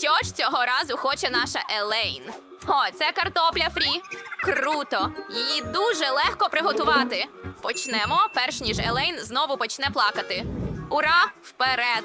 Що ж цього разу хоче наша Елейн? О, це картопля фрі. Круто! Її дуже легко приготувати. Почнемо, перш ніж Елейн знову почне плакати. Ура! Вперед!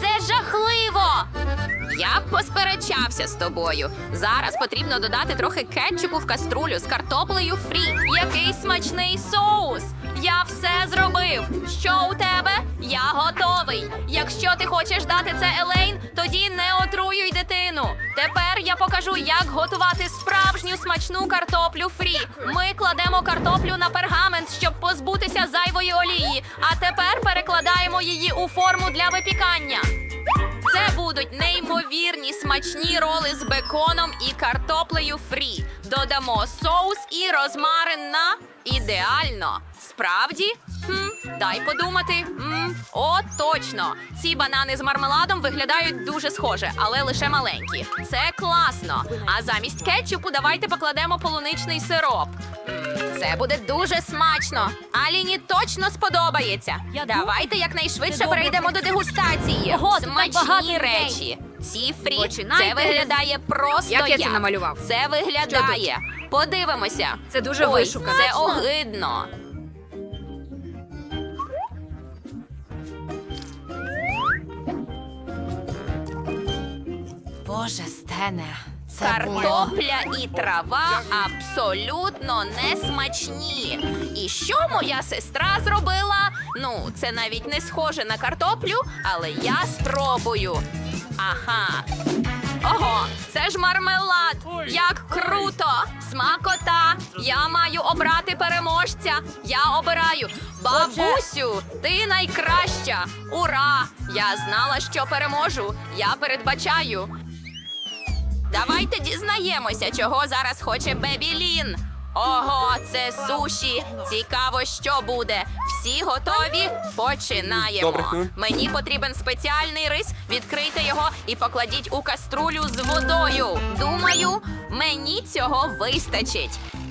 Це жахливо. Я б посперечався з тобою. Зараз потрібно додати трохи кетчупу в каструлю з картоплею фрі. Який смачний соус! Я все зробив. Що у тебе? Я готовий. Якщо ти хочеш дати це Елейн, тоді не отруюй дитину. Тепер я покажу, як готувати справжню смачну картоплю фрі. Ми кладемо картоплю на пергамент, щоб позбутися зайвої олії. А тепер перекладаємо її у форму для випікання. Це будуть неймовірні смачні роли з беконом і картоплею фрі. Додамо соус і розмарин на ідеально. Справді? Хм, дай подумати. М, о, точно. Ці банани з мармеладом виглядають дуже схоже, але лише маленькі. Це класно. А замість кетчупу давайте покладемо полуничний сироп. М, Це буде дуже смачно. Аліні точно сподобається. Я Давайте якнайшвидше Це добре перейдемо до дегустації. Ого, тут так багато Смачні людей. речі. Ці фрі. Починайте Це виглядає просто Як я це намалював? Це виглядає. Подивимося. Це дуже Ой, вишукано. Це огидно. Боже, Стене, це Картопля і трава абсолютно не смачні. І що моя сестра зробила? Ну, це навіть не схоже на картоплю, але я спробую. Ага. Ого, це ж мармелад! Як круто! Смакота! Я маю обрати переможця. Я обираю. Бабусю, ти найкраща! Ура! Я знала, що переможу. Я передбачаю. Давайте дізнаємося, чого зараз хоче Бебі Лін. Ого, це суші. Цікаво, що буде. Всі готові? Починаємо. Добре. Мені потрібен спеціальний рис. Відкрийте його і покладіть у каструлю з водою. Думаю, мені цього вистачить.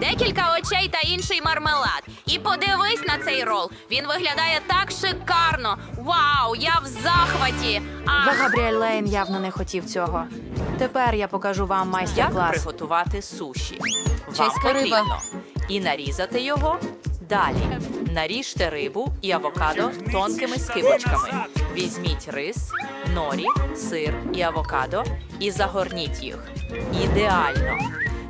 Декілька очей та інший мармелад. І подивись на цей рол. Він виглядає так шикарно. Вау, я в захваті. Ах, Габріель Лейн явно не хотів цього. Тепер я покажу вам Як майстер-клас. приготувати суші? Вам Чеська риба. потрібно і нарізати його. Далі наріжте рибу і авокадо тонкими скибочками. Візьміть рис, норі, сир і авокадо і загорніть їх. Ідеально.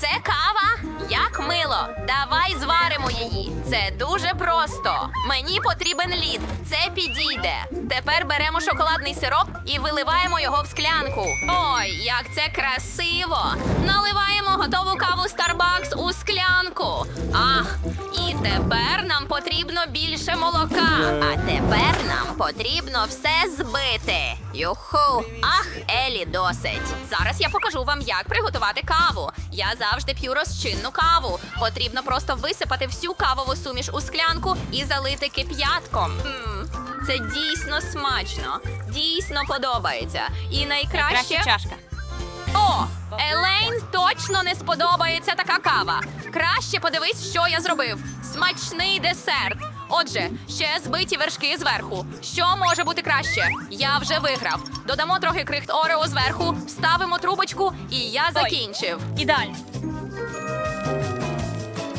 це кава? Як мило. Давай зваримо її. Це дуже просто. Мені потрібен лід. Це підійде. Тепер беремо шоколадний сироп і виливаємо його в склянку. Ой, як це красиво! Наливаємо готову каву Starbucks у склянку. Ах, і тепер нам потрібно більше молока. А тепер нам потрібно все збити. Юху, ах, Елі, досить. Зараз я покажу вам, як приготувати каву. Я завжди п'ю розчинну каву. Потрібно просто висипати всю кавову суміш у склянку і залити кип'ятком. Це дійсно смачно, дійсно подобається. І найкраще чашка. о, Елейн точно не сподобається така кава. Краще подивись, що я зробив. Смачний десерт. Отже, ще збиті вершки зверху. Що може бути краще? Я вже виграв. Додамо трохи крихт Орео зверху, вставимо трубочку, і я закінчив. Ідеально.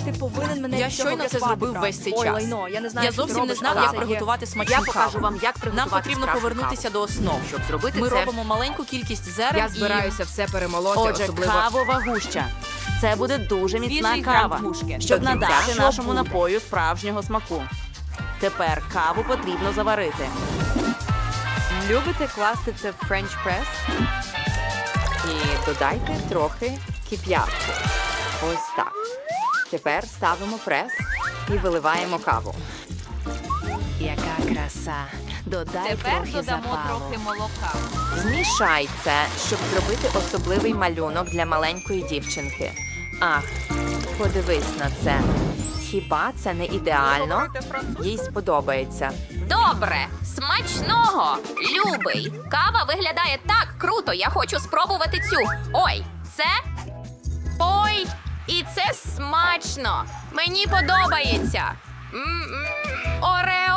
Ти повинен мене Я щойно це зробив брат. весь цей Ой, час. лайно, я не знаю, Я що ти зовсім не робиш, знав, але як це є- приготувати смачну Я каву. покажу вам, як Нам приготувати потрібно справжню повернутися до основ. Щоб зробити Ми це, робимо маленьку кількість зерен. я і- збираюся все перемолоти, Отже, особливо кавова гуща. Це буде дуже міцна кава, щоб надати нашому напою справжнього смаку. Тепер каву потрібно заварити. любите класти це в френч прес і додайте трохи кип'ятку. Ось так. Тепер ставимо прес і виливаємо каву. Яка краса! Додай Тепер трохи додамо запалу. трохи молока. Змішай це, щоб зробити особливий малюнок для маленької дівчинки. Ах, подивись на це. Хіба це не ідеально? Їй сподобається. Добре, смачного, любий. Кава виглядає так круто. Я хочу спробувати цю. Ой, це. Ой, і це смачно. Мені подобається. Орео.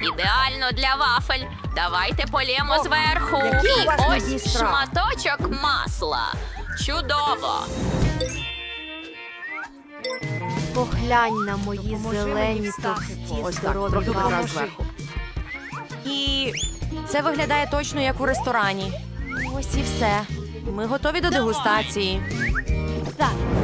Ідеально для вафель. Давайте полємо зверху. І ось шматочок масла. Чудово. Поглянь на мої зелені товсті Ось так, здорові прикрас вафлі. зверху. І це виглядає точно як у ресторані. Ось і все. Ми готові до дегустації.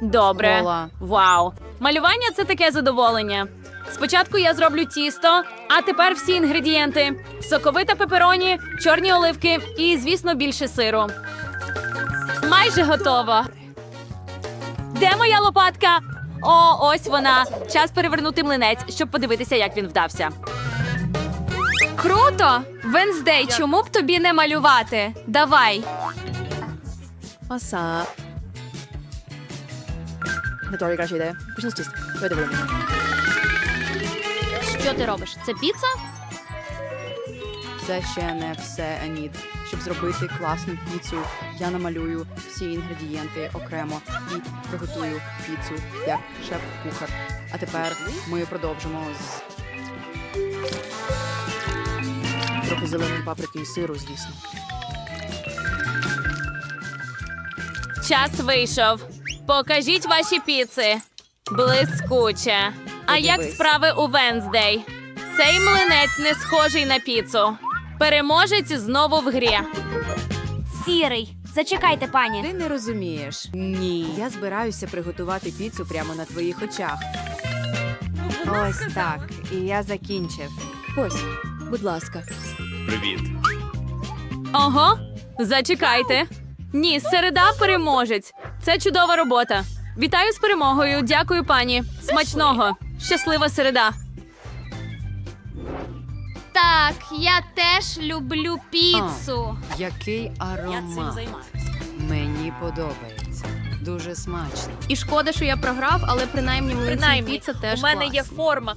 Добре. Ола. Вау. Малювання це таке задоволення. Спочатку я зроблю тісто, а тепер всі інгредієнти: соковита пепероні, чорні оливки і, звісно, більше сиру. Майже готово. Де моя лопатка? О, ось вона. Час перевернути млинець, щоб подивитися, як він вдався. Круто! Венздей, чому б тобі не малювати? Давай. Оса. Не торі краща ідея. Почну з тіста. Видивлю. Що ти робиш? Це піца? Це ще не все, Еніт. Щоб зробити класну піцу, я намалюю всі інгредієнти окремо і приготую піцу як шеф-кухар. А тепер ми продовжимо з трохи зеленої паприки і сиру, звісно. Час вийшов. Покажіть ваші піци. Блискуче. А як справи у Венздей? Цей млинець не схожий на піцу. Переможець знову в грі. Сірий. Зачекайте, пані. Ти не розумієш. Ні. Я збираюся приготувати піцу прямо на твоїх очах. Ось так. І я закінчив. Ось, будь ласка. Привіт. Ого, зачекайте. Ні, середа переможець. Це чудова робота. Вітаю з перемогою. Дякую, пані. Смачного. Щаслива середа. Так, я теж люблю піцу. Який аромат. Мені подобається. Дуже смачно. І шкода, що я програв, але принаймні млинці і піца теж у мене клас. є форма.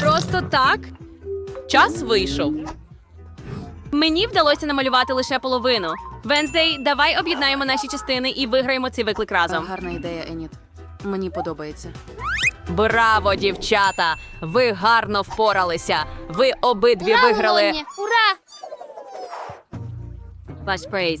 Просто так. Час вийшов. Мені вдалося намалювати лише половину. Венздей, давай об'єднаємо наші частини і виграємо цей виклик разом. Гарна ідея, Еніт. Мені подобається. Браво, дівчата! Ви гарно впоралися. Ви обидві виграли. Ура! Ваш прейз.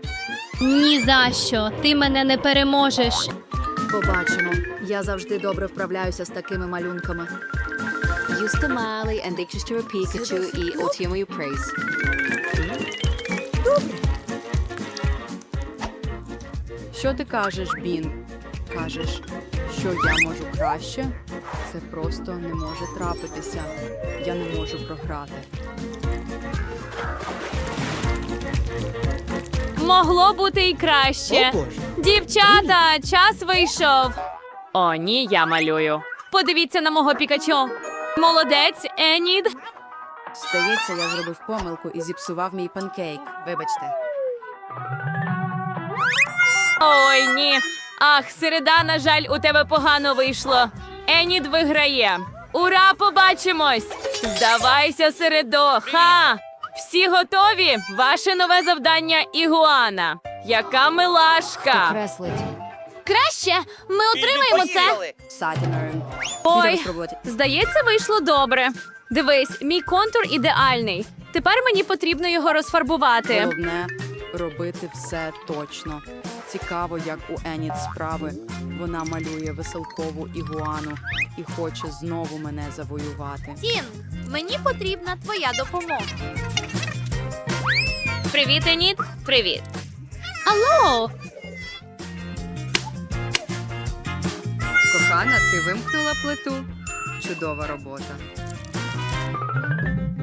Ні за що. Ти мене не переможеш. Побачимо. Я завжди добре вправляюся з такими малюнками. Юста Малі, and Dictionary Pikachu і отримую прейс. Що ти кажеш, Бін? Кажеш, що я можу краще? Це просто не може трапитися. Я не можу програти. Могло бути і краще. Дівчата, час вийшов. О, ні, я малюю. Подивіться на мого пікачу. Молодець, Енід. Здається, я зробив помилку і зіпсував мій панкейк. Вибачте. Ой, ні. Ах, середа, на жаль, у тебе погано вийшло. Енід виграє. Ура, побачимось! Здавайся, середо! Ха! Всі готові? Ваше нове завдання Ігуана. Яка милашка! Креслить. Краще ми отримаємо це. Сатінерн. Ой, здається, вийшло добре. Дивись, мій контур ідеальний. Тепер мені потрібно його розфарбувати. Головне робити все точно. Цікаво, як у Еніт справи. Вона малює веселкову ігуану і хоче знову мене завоювати. Тін, мені потрібна твоя допомога. Привіт, Еніт. Привіт. Алло, Кохана, ти вимкнула плиту. Чудова робота.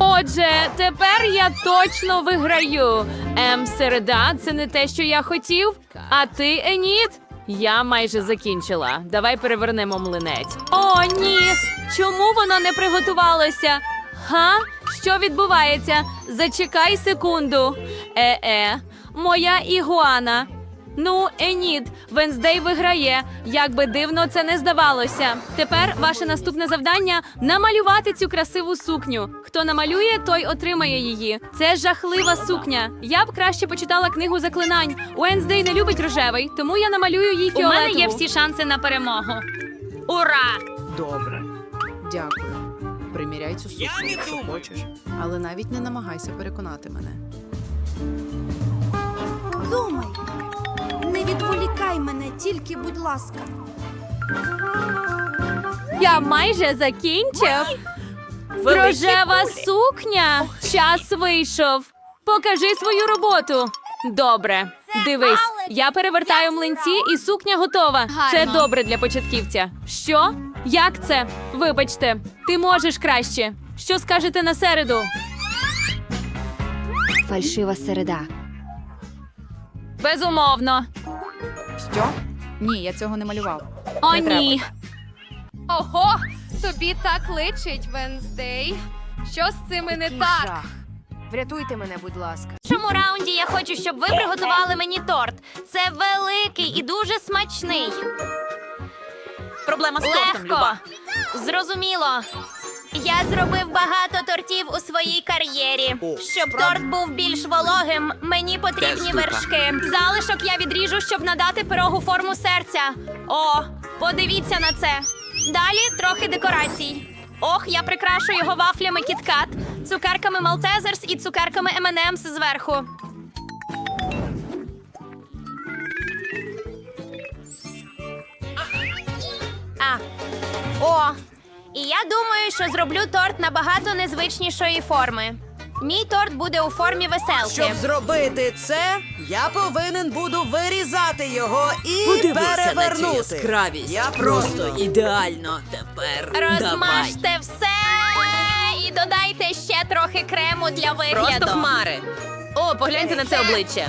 Отже, тепер я точно виграю. Ем, середа, це не те, що я хотів. А ти, Еніт? Я майже закінчила. Давай перевернемо млинець. О, ні! Чому воно не приготувалося? Га? Що відбувається? Зачекай секунду. Е-е, моя ігуана. Ну, Еніт, Венздей виграє. Як би дивно це не здавалося. Тепер ваше наступне завдання намалювати цю красиву сукню. Хто намалює, той отримає її. Це жахлива сукня. Я б краще почитала книгу заклинань. Уенздей не любить рожевий, тому я намалюю їй у мене є всі шанси на перемогу. Ура! Добре. Дякую. Приміряй цю сукню, якщо хочеш. Але навіть не намагайся переконати мене. Думай, не відволікай мене, тільки, будь ласка. Я майже закінчив. Рожева сукня. Час вийшов. Покажи свою роботу. Добре, дивись, я перевертаю млинці, і сукня готова. Це добре для початківця. Що? Як це? Вибачте, ти можеш краще. Що скажете на середу? Фальшива середа. Безумовно. Що? Ні, я цього не малював. О, Не треба. ні. Ого, тобі так личить, Венздей. Що з цими не так? Врятуйте мене, будь ласка. В цьому раунді я хочу, щоб ви приготували мені торт. Це великий і дуже смачний. Проблема з тортом, Легко. Люба. Зрозуміло. Я зробив багато тортів у своїй кар'єрі. Щоб торт був більш вологим, мені потрібні вершки. Залишок я відріжу, щоб надати пирогу форму серця. О, подивіться на це. Далі трохи декорацій. Ох, я прикрашу його вафлями кіткат, цукерками Малтезерс і цукерками M&M's зверху. А. О, я думаю, що зроблю торт набагато незвичнішої форми. Мій торт буде у формі веселки. Щоб зробити це, я повинен буду вирізати його і перевернути. яскравість. Я просто ідеально тепер. Розмажте все і додайте ще трохи крему для вигляду. Просто хмари. О, погляньте на це обличчя.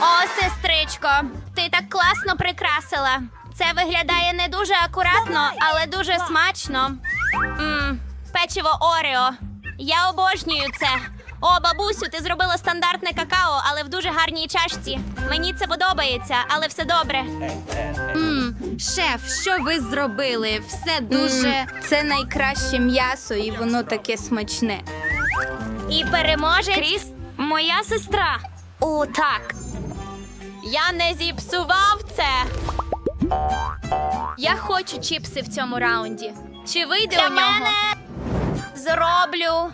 О, сестричко, ти так класно прикрасила. Це виглядає не дуже акуратно, але дуже смачно. Мм, печиво Орео. Я обожнюю це. О, бабусю, ти зробила стандартне какао, але в дуже гарній чашці. Мені це подобається, але все добре. Мм, шеф, що ви зробили? Все дуже. Це найкраще м'ясо, і воно таке смачне. І переможе Кріс, моя сестра. О, так. Я не зіпсував це. Я хочу чіпси в цьому раунді. Чи вийде Для у нього? мене зроблю.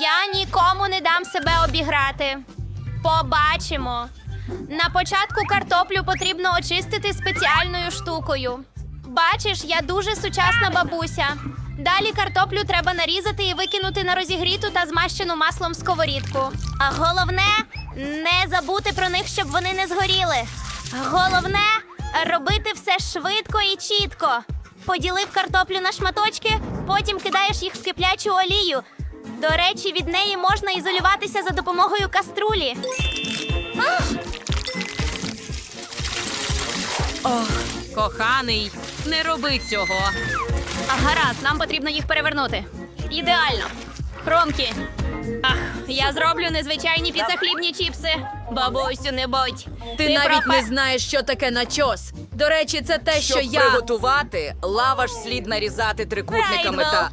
Я нікому не дам себе обіграти. Побачимо. На початку картоплю потрібно очистити спеціальною штукою. Бачиш, я дуже сучасна бабуся. Далі картоплю треба нарізати і викинути на розігріту та змащену маслом сковорідку. А головне не забути про них, щоб вони не згоріли. Головне робити все швидко і чітко. Поділив картоплю на шматочки, потім кидаєш їх в киплячу олію. До речі, від неї можна ізолюватися за допомогою каструлі. Ох, Коханий, не роби цього. А гаразд, нам потрібно їх перевернути. Ідеально. Хромкі. Ах, я зроблю незвичайні піцахлібні чіпси. Бабусю, не будь. Ти, навіть профе- не знаєш, що таке начос. До речі, це те, що Щоб я. приготувати, лаваш слід нарізати трикутниками та.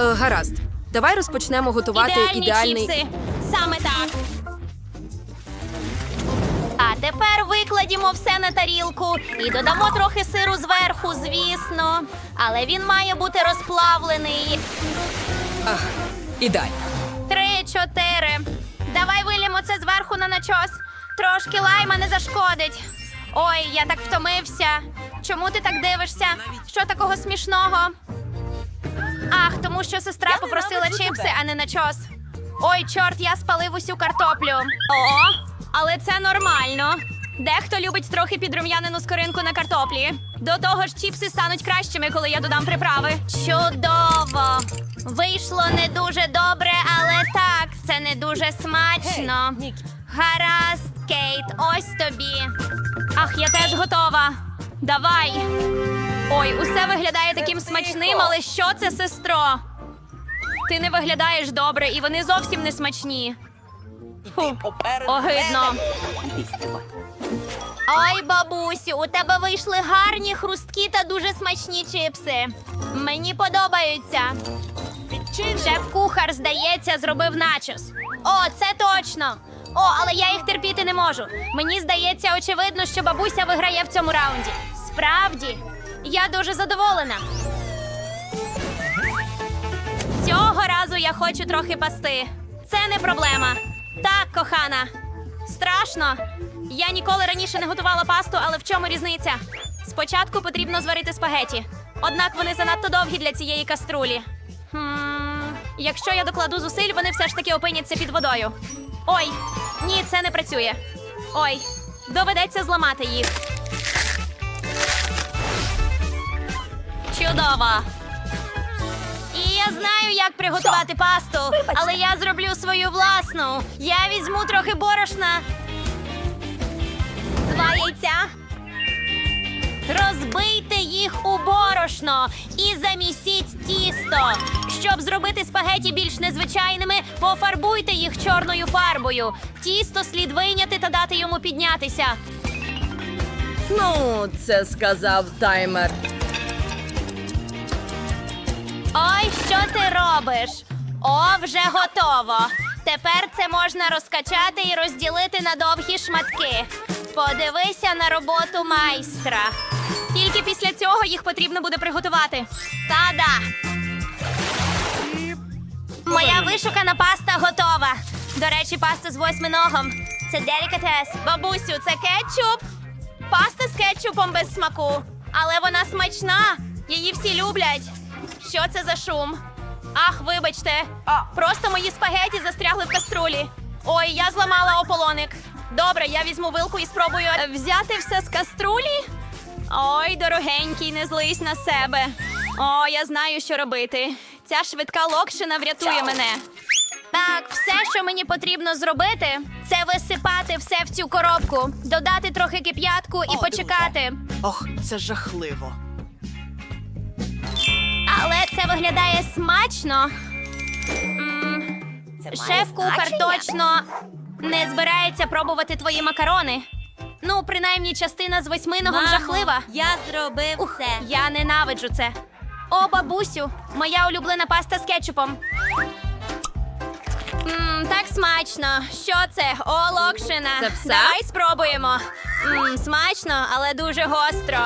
Е, гаразд. Давай розпочнемо готувати Ідеальні ідеальний. чіпси. Саме так. А тепер викладімо все на тарілку і додамо трохи сиру зверху, звісно. Але він має бути розплавлений. Ідеально. Чотири. Давай вилімо це зверху на начос. Трошки лайма не зашкодить. Ой, я так втомився. Чому ти так дивишся? Що такого смішного? Ах, тому що сестра попросила чіпси, а не начос. Ой, чорт, я спалив усю картоплю. О, але це нормально. Дехто любить трохи підрум'янену скоринку на картоплі. До того ж, чіпси стануть кращими, коли я додам приправи. Чудово! Вийшло не дуже добре, але так, це не дуже смачно. Гаразд, Кейт, ось тобі. Ах, я теж готова. Давай. Ой, усе виглядає таким смачним, але що це, сестро? Ти не виглядаєш добре, і вони зовсім не смачні. Фу, огидно. Ой, бабусю, у тебе вийшли гарні, хрусткі та дуже смачні чипси. Мені подобаються. Шеф-кухар, здається, зробив начос. О, це точно. О, але я їх терпіти не можу. Мені здається, очевидно, що бабуся виграє в цьому раунді. Справді, я дуже задоволена. Цього разу я хочу трохи пасти. Це не проблема. Так, кохана. Страшно. Я ніколи раніше не готувала пасту, але в чому різниця? Спочатку потрібно зварити спагеті. Однак вони занадто довгі для цієї каструлі. Хм, якщо я докладу зусиль, вони все ж таки опиняться під водою. Ой, ні, це не працює. Ой, доведеться зламати їх. Чудово. І я знаю, як приготувати пасту, але я зроблю свою власну. Я візьму трохи борошна. Два яйця. Розбийте їх у борошно і замісіть тісто. Щоб зробити спагеті більш незвичайними, пофарбуйте їх чорною фарбою. Тісто слід вийняти та дати йому піднятися. Ну, це сказав таймер. Ой, що ти робиш? О, вже готово. Тепер це можна розкачати і розділити на довгі шматки. Подивися на роботу майстра. Тільки після цього їх потрібно буде приготувати. Та-да! Моя вишукана паста готова. До речі, паста з восьминогом. Це делікатес. Бабусю, це кетчуп? паста з кетчупом без смаку, але вона смачна. Її всі люблять. Що це за шум? Ах, вибачте. Просто мої спагеті застрягли в каструлі. Ой, я зламала ополоник. Добре, я візьму вилку і спробую взяти все з каструлі. Ой, дорогенький, не злись на себе. О, я знаю, що робити. Ця швидка локшина врятує мене. Так, все, що мені потрібно зробити, це висипати все в цю коробку, додати трохи кип'ятку і почекати. Ох, це жахливо. Але це виглядає смачно. Шеф-кухар точно не збирається пробувати твої макарони. Ну, принаймні, частина з восьминого жахлива. Я зробив Ух, я ненавиджу це. О, бабусю, моя улюблена паста з кетчупом. Мм, так смачно. Що це? О, локшина. Це все? Давай спробуємо. Мм, смачно, але дуже гостро.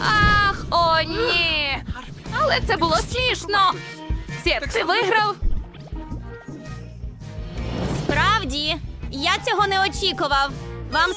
Ах, о, ні. Але це було смішно. Сєт, ти виграв. Справді, я цього не очікував. Вам